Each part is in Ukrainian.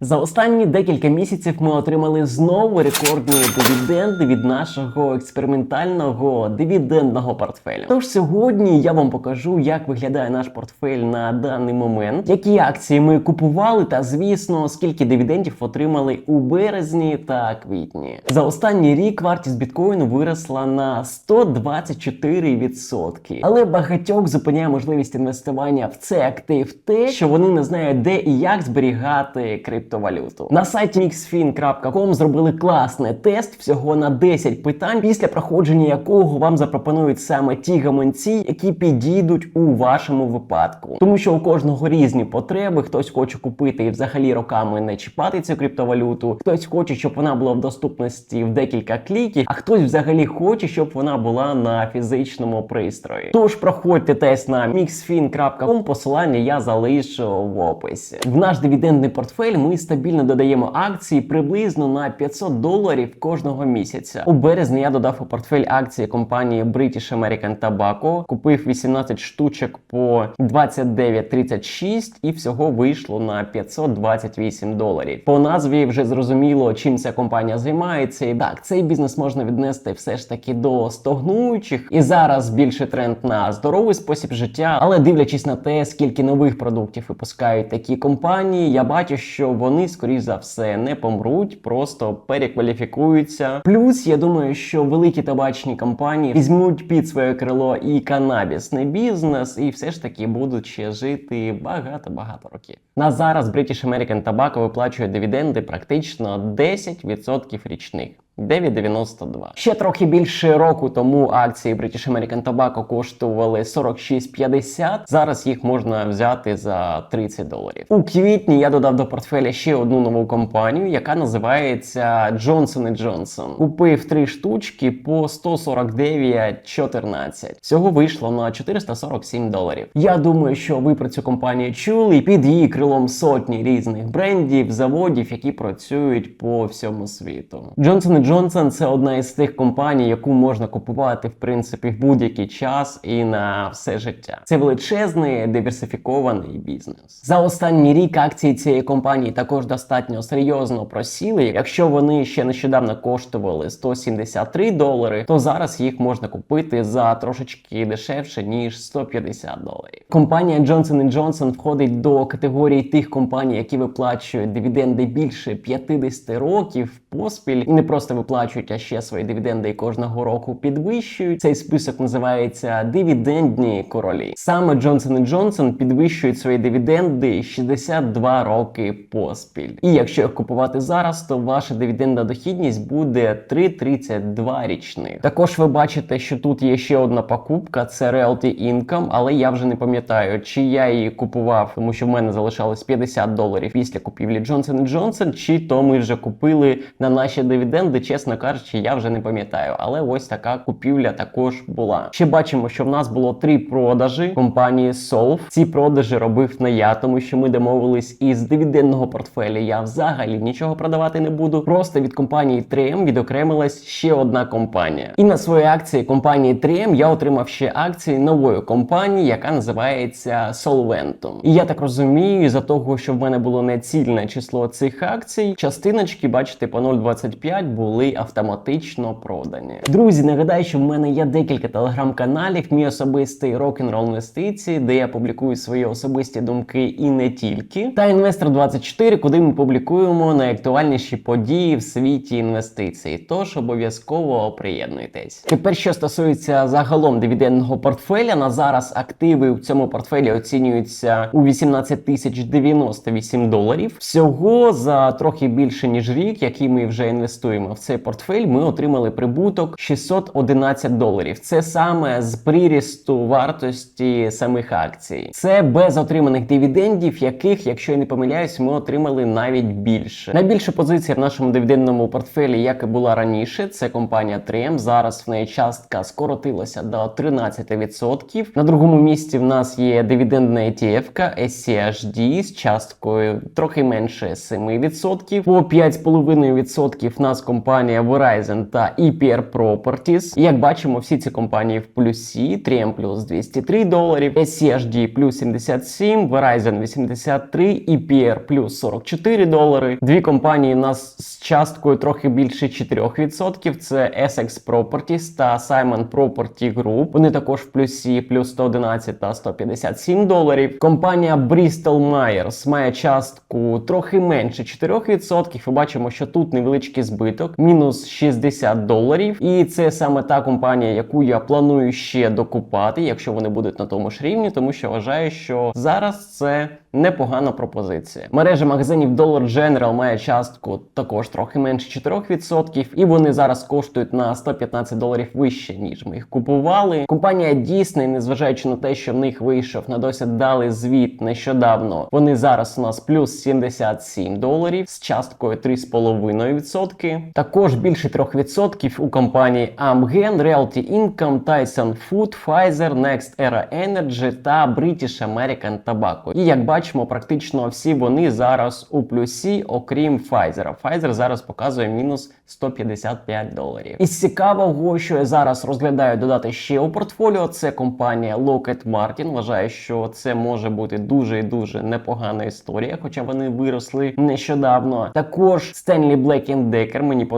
За останні декілька місяців ми отримали знову рекордні дивіденди від нашого експериментального дивідендного портфеля. Тож сьогодні я вам покажу, як виглядає наш портфель на даний момент, які акції ми купували, та звісно, скільки дивідендів отримали у березні та квітні. За останній рік вартість біткоїну виросла на 124%. Але багатьох зупиняє можливість інвестування в цей актив те, що вони не знають, де і як зберігати криптовалюту. На сайті mixfin.com зробили класний тест всього на 10 питань, після проходження якого вам запропонують саме ті гаманці, які підійдуть у вашому випадку. Тому що у кожного різні потреби, хтось хоче купити і взагалі роками не чіпати цю криптовалюту, хтось хоче, щоб вона була в доступності в декілька кліків, а хтось взагалі хоче, щоб вона була на фізичному пристрої. Тож проходьте тест на mixfin.com, посилання я залишу в описі. В наш дивідендний портфель ми стабільно додаємо акції приблизно на 500 доларів кожного місяця. У березні я додав у портфель акції компанії British American Tobacco, купив 18 штучок по 29,36 і всього вийшло на 528 доларів. По назві вже зрозуміло, чим ця компанія займається. І так, цей бізнес можна віднести все ж таки до стогнуючих. І зараз більше тренд на здоровий спосіб життя. Але дивлячись на те, скільки нових продуктів випускають такі компанії, я бачу, що вони скоріш за все не помруть, просто перекваліфікуються. Плюс я думаю, що великі табачні компанії візьмуть під своє крило і канабісний бізнес, і все ж таки будуть ще жити багато-багато років. На зараз British American Tobacco виплачує дивіденди практично 10% річних. 9,92. Ще трохи більше року тому акції British American Tobacco коштували 46,50. Зараз їх можна взяти за 30 доларів. У квітні я додав до портфеля ще одну нову компанію, яка називається Johnson Johnson. Купив три штучки по 149,14. Всього вийшло на 447 доларів. Я думаю, що ви про цю компанію чули. Під її крилом сотні різних брендів, заводів, які працюють по всьому світу. Johnson Johnson – це одна із тих компаній, яку можна купувати в принципі в будь-який час і на все життя. Це величезний диверсифікований бізнес. За останній рік акції цієї компанії також достатньо серйозно просіли. Якщо вони ще нещодавно коштували 173 долари, то зараз їх можна купити за трошечки дешевше ніж 150 доларів. Компанія Johnson Johnson входить до категорії тих компаній, які виплачують дивіденди більше 50 років поспіль і не просто виплачують, а ще свої дивіденди і кожного року підвищують. Цей список називається дивідендні королі. Саме Johnson Johnson підвищують свої дивіденди 62 роки поспіль. І якщо їх купувати зараз, то ваша дивідендна дохідність буде 3,32 річних. Також ви бачите, що тут є ще одна покупка: це Realty Income, але я вже не пам'ятаю, чи я її купував, тому що в мене залишалось 50 доларів після купівлі Johnson Johnson, чи то ми вже купили на наші дивіденди, чесно кажучи, я вже не пам'ятаю. Але ось така купівля також була. Ще бачимо, що в нас було три продажі компанії Solve. Ці продажі робив не я, тому що ми домовились із дивідендного портфеля. Я взагалі нічого продавати не буду. Просто від компанії 3M відокремилась ще одна компанія. І на свої акції компанії 3M я отримав ще акції нової компанії, яка називається Solventum. І я так розумію, за того, що в мене було нецільне число цих акцій, частиночки, бачите, по 0,25 були автоматично продані. Друзі, нагадаю, що в мене є декілька телеграм-каналів, мій особистий рок-н-рол інвестиції, де я публікую свої особисті думки і не тільки. Та інвестор 24, куди ми публікуємо найактуальніші події в світі інвестицій. Тож обов'язково приєднуйтесь. Тепер, що стосується загалом дивідендного портфеля, на зараз активи в цьому портфелі оцінюються у 18 тисяч 98 доларів. Всього за трохи більше ніж рік, який ми вже інвестуємо в цей портфель, ми отримали прибуток 611 доларів. Це саме з прирісту вартості самих акцій. Це без отриманих дивідендів, яких, якщо я не помиляюсь, ми отримали навіть більше. Найбільша позиція в нашому дивідендному портфелі, як і була раніше, це компанія 3M. Зараз в неї частка скоротилася до 13%. На другому місці в нас є дивідендна ETF SCHD з часткою трохи менше 7%. По 5,5% в нас компанія компанія Verizon та EPR Properties. Як бачимо, всі ці компанії в плюсі. 3M плюс 203 доларів, SCHD плюс 77, Verizon 83, EPR плюс 44 долари. Дві компанії у нас з часткою трохи більше 4%. Це Essex Properties та Simon Property Group. Вони також в плюсі плюс 111 та 157 доларів. Компанія Bristol Myers має частку трохи менше 4%. І бачимо, що тут невеличкий збиток, мінус 60 доларів. І це саме та компанія, яку я планую ще докупати, якщо вони будуть на тому ж рівні, тому що вважаю, що зараз це непогана пропозиція. Мережа магазинів Dollar General має частку також трохи менше 4%, і вони зараз коштують на 115 доларів вище, ніж ми їх купували. Компанія Disney, незважаючи на те, що в них вийшов на досить далий звіт нещодавно, вони зараз у нас плюс 77 доларів з часткою 3,5%. Також більше 3% у компанії Amgen, Realty Income, Tyson Food, Pfizer, Next Era Energy та British American Tobacco. І як бачимо, практично всі вони зараз у плюсі, окрім Pfizer. Pfizer зараз показує мінус 155 доларів. Із цікавого, що я зараз розглядаю додати ще у портфоліо, це компанія Lockheed Martin. Вважаю, що це може бути дуже і дуже непогана історія, хоча вони виросли нещодавно. Також Stanley Black Decker мені подобається.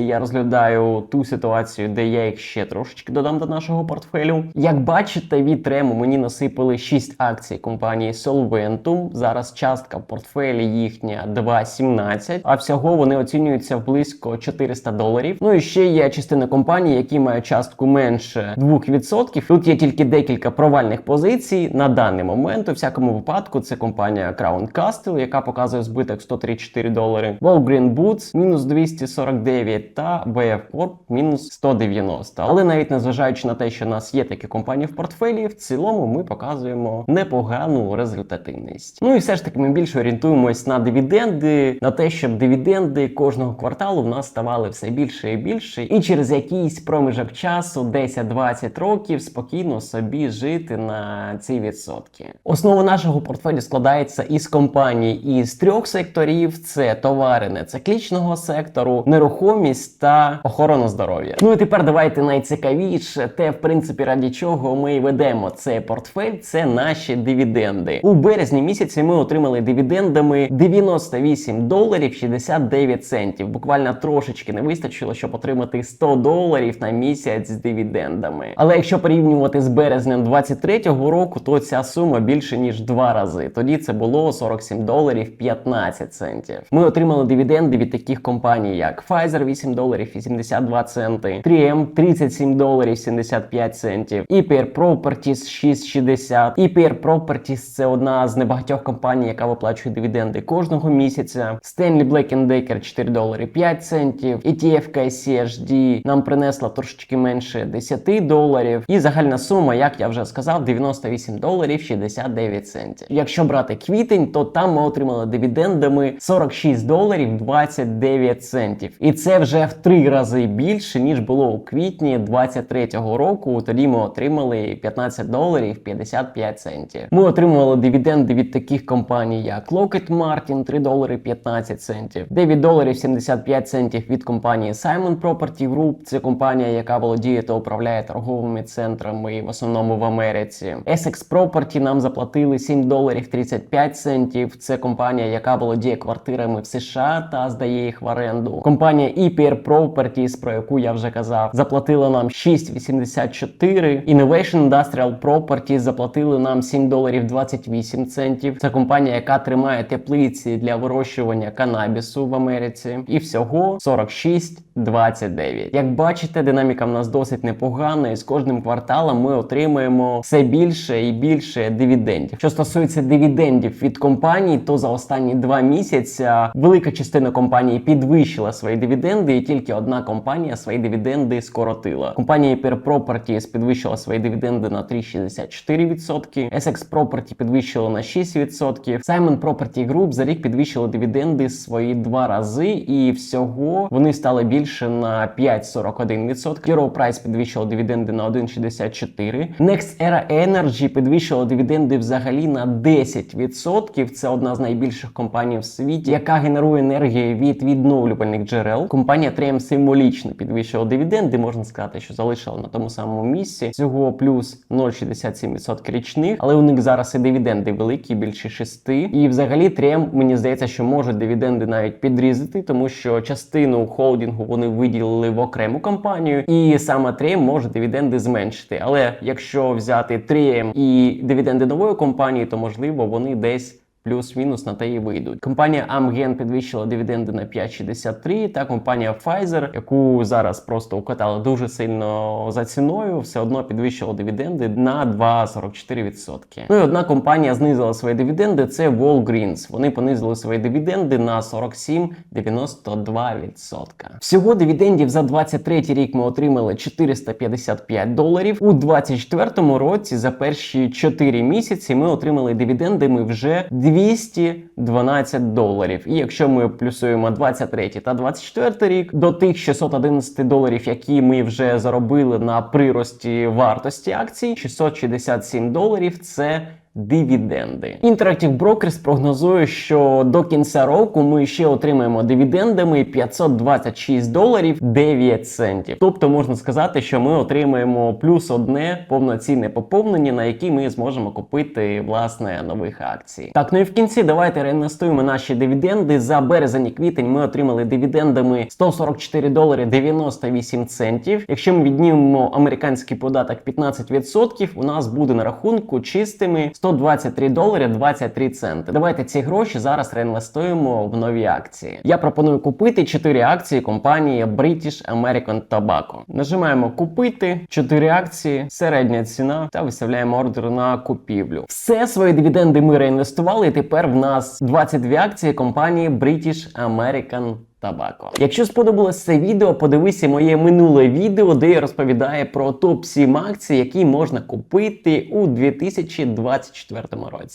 Я розглядаю ту ситуацію, де я їх ще трошечки додам до нашого портфелю. Як бачите, від трему мені насипали 6 акцій компанії Solventum. Зараз частка в портфелі їхня 2,17, а всього вони оцінюються в близько 400 доларів. Ну і ще є частина компаній, які мають частку менше 2%. Тут є тільки декілька провальних позицій на даний момент. У всякому випадку це компанія Crown Castle, яка показує збиток 134 долари. Walgreen Boots мінус 249 та BF Corp мінус 190. Але навіть незважаючи на те, що у нас є такі компанії в портфелі, в цілому ми показуємо непогану результативність. Ну і все ж таки ми більше орієнтуємось на дивіденди, на те, щоб дивіденди кожного кварталу в нас ставали все більше і більше, і через якийсь проміжок часу, 10-20 років, спокійно собі жити на ці відсотки. Основа нашого портфелю складається із компаній із трьох секторів: це товари нециклічного сектору, нерухомість та охорона здоров'я. Ну і тепер давайте найцікавіше, те, в принципі, раді чого ми ведемо цей портфель, це наші дивіденди. У березні місяці ми отримали дивідендами 98 доларів 69 центів. Буквально трошечки не вистачило, щоб отримати 100 доларів на місяць з дивідендами. Але якщо порівнювати з березнем 23-го року, то ця сума більше ніж два рази. Тоді це було 47 доларів 15 центів. Ми отримали дивіденди від таких компаній, як Pfizer 8 доларів 82 центи, 3M 37 доларів 75 центів, EPR Properties 6,60. EPR Properties це одна з небагатьох компаній, яка виплачує дивіденди кожного місяця. Stanley Black Decker 4 долари 5 центів. ETF CHD нам принесла трошечки менше 10 доларів. І загальна сума, як я вже сказав, 98 доларів 69 центів. Якщо брати квітень, то там ми отримали дивідендами 46 доларів 29 центів. І це вже в три рази більше, ніж було у квітні 23-го року. Тоді ми отримали 15 доларів 55 центів. Ми отримували дивіденди від таких компаній, як Lockheed Martin 3 долари 15 центів, 9 доларів 75 центів від компанії Simon Property Group. Це компанія, яка володіє та управляє торговими центрами в основному в Америці. Essex Property нам заплатили 7 доларів 35 центів. Це компанія, яка володіє квартирами в США та здає їх в оренду. Компанія EPR Properties, про яку я вже казав, заплатила нам 6,84. Innovation Industrial Properties заплатили нам 7 доларів 28 центів. Це компанія, яка тримає теплиці для вирощування канабісу в Америці. І всього 46,29. Як бачите, динаміка в нас досить непогана, і з кожним кварталом ми отримуємо все більше і більше дивідендів. Що стосується дивідендів від компаній, то за останні два місяці велика частина компаній підвищила свої дивіденди, і тільки одна компанія свої дивіденди скоротила. Компанія Per Properties підвищила свої дивіденди на 3,64%, Essex Property підвищила на 6%, Simon Property Group за рік підвищила дивіденди свої два рази, і всього вони стали більше на 5,41%. Hero Price підвищила дивіденди на 1,64%. Next Era Energy підвищила дивіденди взагалі на 10%. Це одна з найбільших компаній в світі, яка генерує енергію від відновлювальних джерел. Компанія Трем символічно підвищила дивіденди. Можна сказати, що залишила на тому самому місці всього плюс 0,67% річних, але у них зараз і дивіденди великі, більше 6. І взагалі Трем, мені здається, що можуть дивіденди навіть підрізати, тому що частину холдингу вони виділили в окрему компанію, і саме Трем може дивіденди зменшити. Але якщо взяти Трем і дивіденди нової компанії, то можливо вони десь. Плюс-мінус на те і вийдуть. Компанія Amgen підвищила дивіденди на 5,63, та компанія Pfizer, яку зараз просто укатали дуже сильно за ціною, все одно підвищила дивіденди на 2,44%. Ну і одна компанія знизила свої дивіденди. Це Walgreens. Вони понизили свої дивіденди на 47,92%. Всього дивідендів за 23 рік ми отримали 455 доларів. У 24 році за перші 4 місяці ми отримали дивідендами вже 212 доларів. І якщо ми плюсуємо 23 та 24 рік до тих 611 доларів, які ми вже заробили на прирості вартості акцій, 667 доларів це. Дивіденди. Interactive Brokers прогнозує, що до кінця року ми ще отримаємо дивідендами 526 доларів 9 центів. Тобто можна сказати, що ми отримаємо плюс одне повноцінне поповнення, на які ми зможемо купити власне нових акцій. Так, ну і в кінці давайте реінвестуємо наші дивіденди. За березень і квітень ми отримали дивідендами 144 долари 98 центів. Якщо ми віднімемо американський податок 15%, у нас буде на рахунку чистими 123 долари 23 центи. Давайте ці гроші зараз реінвестуємо в нові акції. Я пропоную купити 4 акції компанії British American Tobacco. Нажимаємо купити 4 акції, середня ціна та виставляємо ордер на купівлю. Все свої дивіденди ми реінвестували. І тепер в нас 22 акції компанії British American Табако. Якщо сподобалось це відео, подивися моє минуле відео, де я розповідаю про топ 7 акцій, які можна купити у 2024 році.